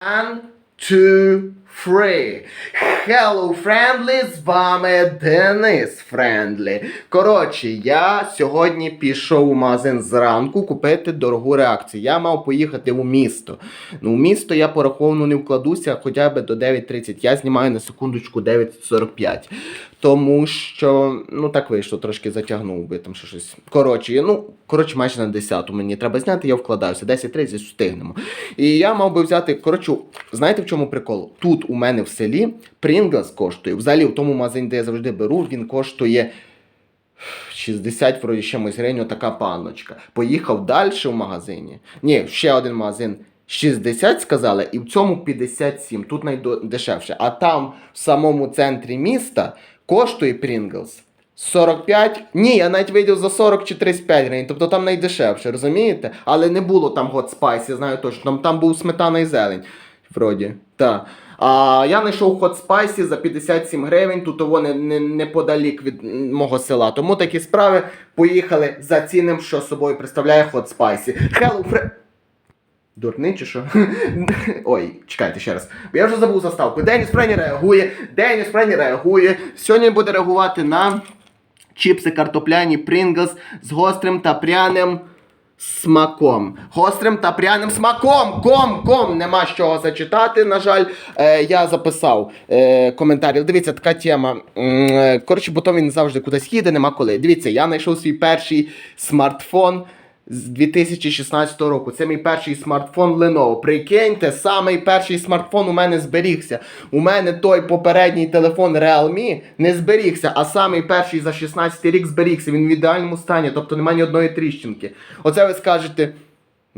and two, three. Hello, friendly, з вами Денис Френдлі. Коротше, я сьогодні пішов у магазин зранку купити дорогу реакцію. Я мав поїхати у місто. Ну, у місто я пораховано не вкладуся хоча б до 9.30. Я знімаю на секундочку 9.45. Тому що, ну так вийшло, трошки затягнув би там що щось. Коротше, ну, коротше, майже на 10 мені треба зняти, я вкладався. 10.30 встигнемо. І я мав би взяти, коротше, знаєте чому прикол? Тут у мене в селі Pringles коштує. Взагалі, в тому магазині, де я завжди беру, він коштує 60 вроді чимось гривень, така панночка. Поїхав далі в магазині. Ні, ще один магазин. 60 сказали, і в цьому 57. Тут найдешевше. А там, в самому центрі міста, коштує Pringles 45. Ні, я навіть видів за 40 чи 35 гривень. Тобто там найдешевше, розумієте? Але не було там Hot Spice, я знаю точно. Там, там був сметана і зелень. Вроді. Так. А я знайшов Hot Spice за 57 гривень, тут вони не, неподалік від мого села. Тому такі справи поїхали за цінним, що собою представляє Hot Spice. Hello, Fre... Дурний чи що? Ой, чекайте ще раз. Я вже забув заставку. Деніс Френі реагує. Деніс Френі реагує. Сьогодні буде реагувати на чіпси картопляні Pringles з гострим та пряним смаком. Гострим та пряним смаком. Ком, ком. Нема з чого зачитати. На жаль, е, я записав е, коментарі. Дивіться, така тема. Е, Коротше, бо то він завжди кудись їде, нема коли. Дивіться, я знайшов свій перший смартфон. З 2016 року. Це мій перший смартфон Lenovo. Прикиньте, самий перший смартфон у мене зберігся. У мене той попередній телефон Realme не зберігся, а самий перший за 16 рік зберігся. Він в ідеальному стані, тобто немає ні одної тріщинки. Оце ви скажете.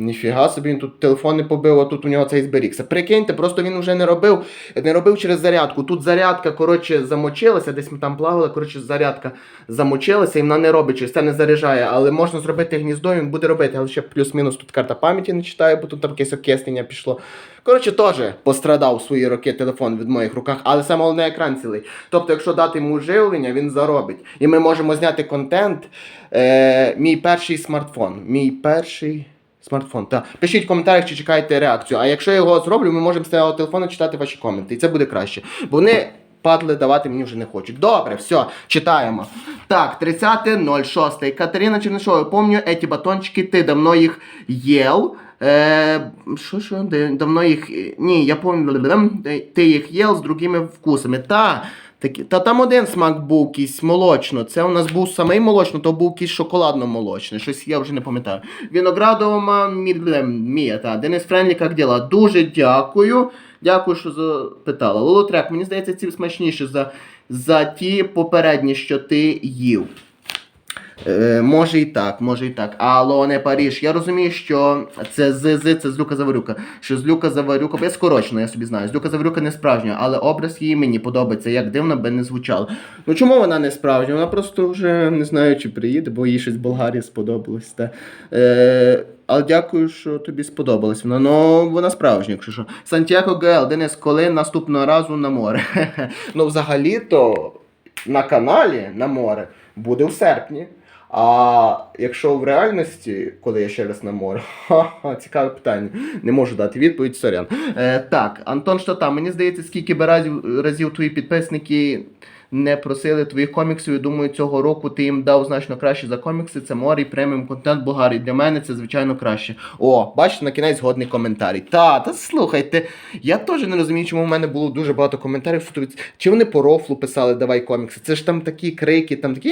Ніфіга собі, він тут телефон не побив, а тут у нього цей зберігся. Прикиньте, просто він вже не робив, не робив через зарядку. Тут зарядка, коротше, замочилася, десь ми там плавали, коротше, зарядка замочилася і вона не робить, через це не заряджає. Але можна зробити гніздо, він буде робити, але ще плюс-мінус тут карта пам'яті не читає, бо тут там якесь окиснення пішло. Коротше, теж пострадав у свої роки телефон від моїх руках, але саме головне екран цілий. Тобто, якщо дати йому живлення, він заробить. І ми можемо зняти контент. Е, мій перший смартфон. Мій перший. Смартфон, так. Пишіть в коментарях, чи чекаєте реакцію. А якщо я його зроблю, ми можемо з цього телефону читати ваші коменти. І це буде краще. Вони падли давати мені вже не хочуть. Добре, все, читаємо. Так, 30.06. Катерина Чернишова, помню, эти батончики, ти давно їх їв. Е, що, що, давно їх. Ні, я пам'ятаю, ти їх їв з другими вкусами. Та, такі, та там один смак був якийсь молочно. Це у нас був самий молочно, то був якийсь шоколадно-молочний. Щось я вже не пам'ятаю. Віноградова мі- Мія, Денис Френлі, як діла? Дуже дякую. Дякую, що запитала. Лолотрек, мені здається, ці смачніші за, за ті попередні, що ти їв. Е, може і так, може і так. Алло, не Паріж. Я розумію, що це з, з це з Люка Заварюка. Що з Люка Заварюка, я скорочено, я собі знаю. З Люка Заварюка не справжня, але образ її мені подобається, як дивно би не звучало. Ну чому вона не справжня? Вона просто вже не знаю, чи приїде, бо їй щось в Болгарії сподобалось. Та. Е, але дякую, що тобі сподобалось вона. Ну, вона справжня, якщо що. Сантьяго Гел, Денис, коли наступного разу на море? ну, взагалі-то на каналі на море буде в серпні. А якщо в реальності, коли я ще раз на море, ха-ха, цікаве питання. Не можу дати відповідь, сорян. Е, так, Антон Штата, мені здається, скільки би разів, разів твої підписники не просили твоїх коміксів. Я думаю, цього року ти їм дав значно краще за комікси. Це море і преміум контент Болгарії. Для мене це звичайно краще. О, бачите, на кінець годний коментарій. Та, та слухайте, я теж не розумію, чому в мене було дуже багато коментарів. Чи вони по рофлу писали давай комікси? Це ж там такі крики, там такі.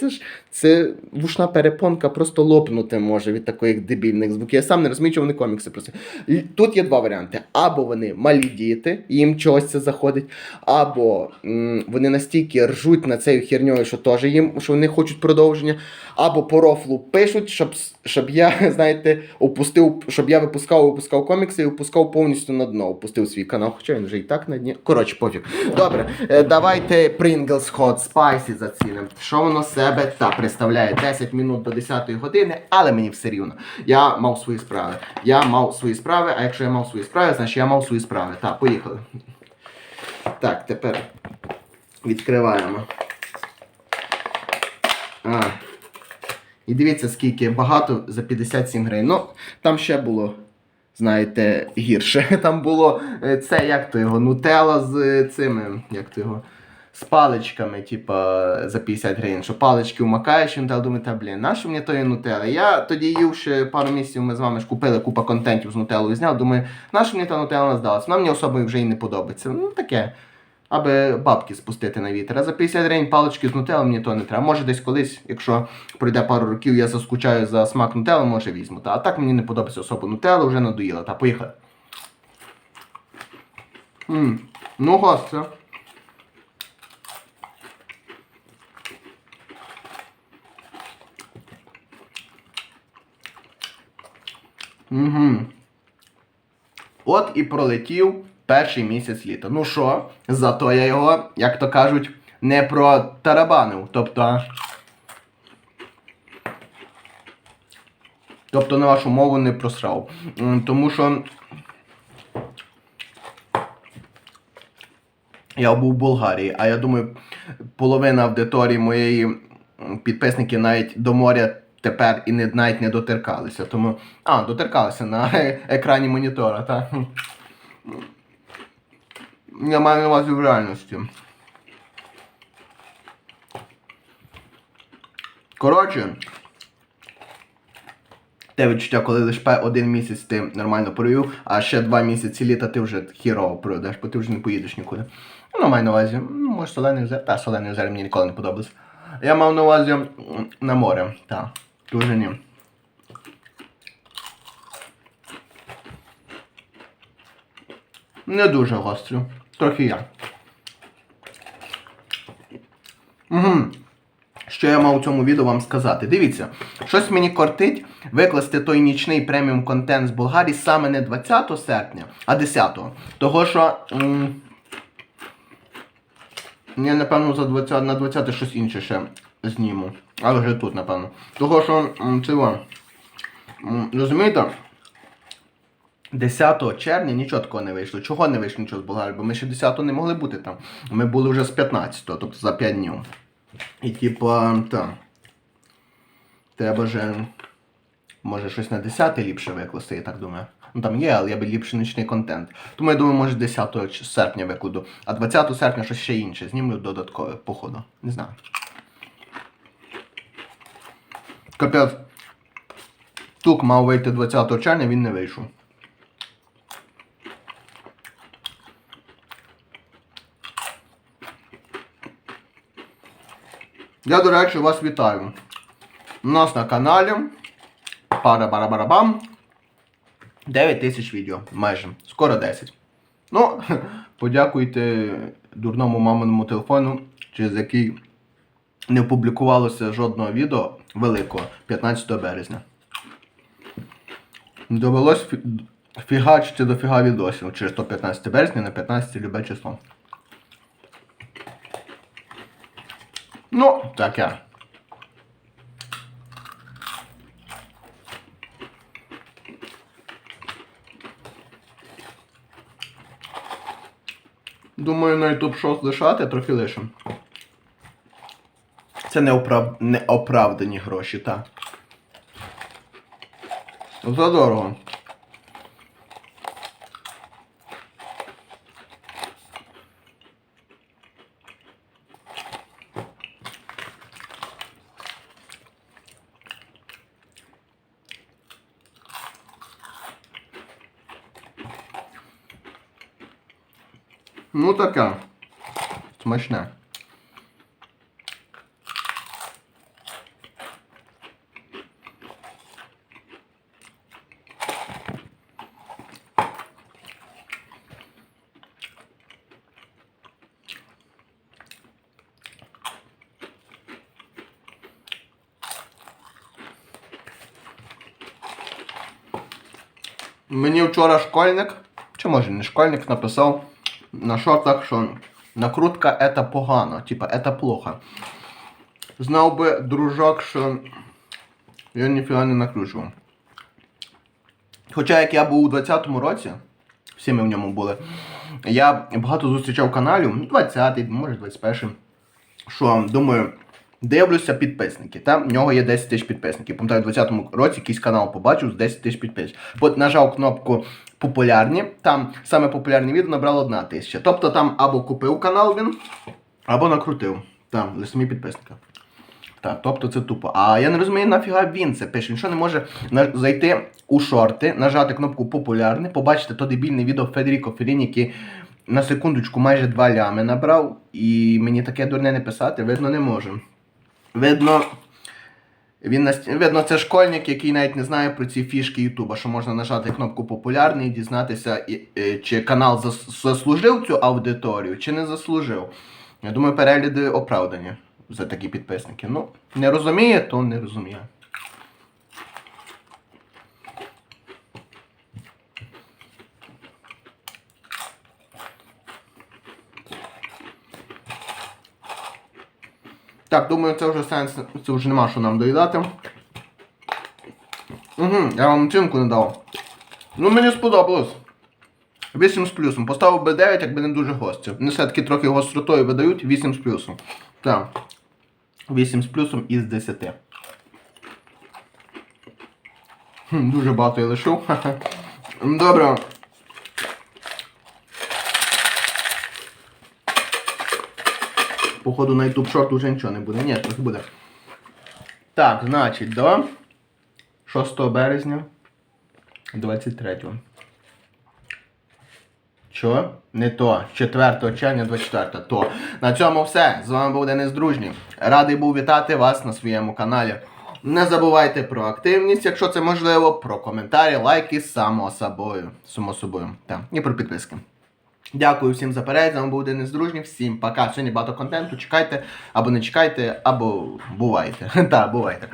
Це ж це вушна перепонка просто лопнути може від таких дебільних звуків. Я сам не розумію, чому вони комікси просять. Л- Тут є два варіанти: або вони малі діти, їм чогось це заходить, або м, вони настільки ржуть над цією херньою, що теж їм, що вони хочуть продовження, або по рофлу пишуть, щоб, щоб я, знаєте, опустив, щоб я випускав, випускав комікси і опускав повністю на дно, опустив свій канал, хоча він вже і так на дні. Коротше, пофіг. Добре, е, давайте Pringles Hot Spicy зацінимо. Що воно з себе та представляє 10 минут до 10 години, але мені все рівно. Я мав свої справи. Я мав свої справи, а якщо я мав свої справи, значить я мав свої справи. Так, поїхали. Так, тепер відкриваємо. А. І дивіться, скільки багато за 57 гривень. Ну, там ще було знаєте, гірше. Там було е, це, як то його, нутелла з е, цими, як то його. З паличками, типа, за 50 гривень, що палички вмакаєш, і нутелла думає, та блін, нащо мені тої нутелла? Я тоді їв ще пару місяців, ми з вами ж купили купа контентів з нутеллою зняв. Думаю, нащо мені та нутелла здалася? Вона мені особо вже і не подобається. Ну таке. Аби бабки спустити на вітер. А за 50 гривень палички з нутелла мені то не треба. Може десь колись, якщо пройде пару років, я заскучаю за смак нутелла, може візьму. Та. А так мені не подобається особо нутелла, вже надоїла. Та поїхали. м Ну, гостро. Угу. От і пролетів перший місяць літа. Ну що, зато я його, як то кажуть, не протарабанив. Тобто. Тобто на вашу мову не просрав. Тому що. Я був в Болгарії, а я думаю, половина аудиторії моєї підписників навіть до моря тепер і не, навіть не дотеркалися. Тому. А, дотеркалися на екрані монітора, так? Я маю на увазі в реальності. Коротше, те відчуття, коли лише один місяць ти нормально провів, а ще два місяці літа ти вже хірово проведеш, бо ти вже не поїдеш нікуди. Ну, маю на увазі, ну, може, солений озер. Та, солений озер мені ніколи не подобався. Я мав на увазі на море, так. Дуже ні. Не дуже гострю. Трохи я. Угу. Що я мав у цьому відео вам сказати? Дивіться, щось мені кортить викласти той нічний преміум контент з Болгарії саме не 20 серпня, а 10. Того що. М- я, напевно, за 20, на 20 щось інше ще зніму. Але вже тут, напевно. Того що во, розумієте? 10 червня нічого такого не вийшло. Чого не вийшло нічого з Болгарії? Бо ми ще 10 не могли бути там. Ми були вже з 15, тобто за 5 днів. І типа, так. Треба же. Може щось на 10 ліпше викласти, я так думаю. Ну там є, але я би ліпше нічний контент. Тому я думаю, може 10 серпня викладу. А 20 серпня щось ще інше. Знімлю додаткове, походу. Не знаю. Капець. Тук мав вийти 20 червня, він не вийшов. Я, до речі, вас вітаю. У нас на каналі пара-бара-барабам 9 тисяч відео. Майже. Скоро 10. Ну, подякуйте дурному маминому телефону, через який не опублікувалося жодного відео великого 15 березня. Довелось фігачити до фіга відосів через то 15 березня на 15 любе число. Ну, таке. Думаю, на YouTube шоу лишати, трохи лишим. Це неоправ... неоправдані гроші, так. Задорого. Ну таке. Смачне. Мені вчора школьник, чи може не школьник, написав на шортах, що накрутка это погано, типа это плохо. Знав би дружок, що я ніфіга не накручував. Хоча як я був у 20-му році, всі ми в ньому були, я багато зустрічав каналів, 20-й, може 21-й, що думаю, Дивлюся підписники. Там в нього є 10 тисяч підписників. Пам'ятаю, у 2020 році якийсь канал побачив з 10 тисяч підписників. От нажав кнопку популярні, там саме популярне відео набрало 1 тисяча. Тобто там або купив канал він, або накрутив. Там, для самі підписника. Так, тобто це тупо. А я не розумію, нафіга він це пише. Він що не може зайти у шорти, нажати кнопку популярне, побачити то дебільне відео Федеріко Феліні, який на секундочку майже 2 лями набрав, і мені таке дурне не писати, видно, не може. Видно, він видно, це школьник, який навіть не знає про ці фішки Ютуба, що можна нажати кнопку популярний і дізнатися, е, чи канал зас- заслужив цю аудиторію, чи не заслужив. Я думаю, перегляди оправдані за такі підписники. Ну, не розуміє, то не розуміє. Так, думаю, це вже сенс, це вже нема що нам доїдати. Угу, я вам оцінку не дав. Ну, мені сподобалось. 8 з плюсом. Поставив би 9, якби не дуже гості. Вони все-таки трохи гостротою видають 8 з плюсом. Так. 8 з плюсом із 10. Хм, дуже багато я лишив. Добре. Походу на шорт уже нічого не буде. Ні, трохи буде. Так, значить, до 6 березня 23. Що? Не то. 4 червня 24. То. На цьому все. З вами був Денис Дружній. Радий був вітати вас на своєму каналі. Не забувайте про активність, якщо це можливо, про коментарі, лайки, само собою. Само собою. Так. І про підписки. Дякую всім за перегляд. З вами був Денис Дружній. Всім пока. Сьогодні багато контенту. Чекайте, або не чекайте, або бувайте. Так, бувайте.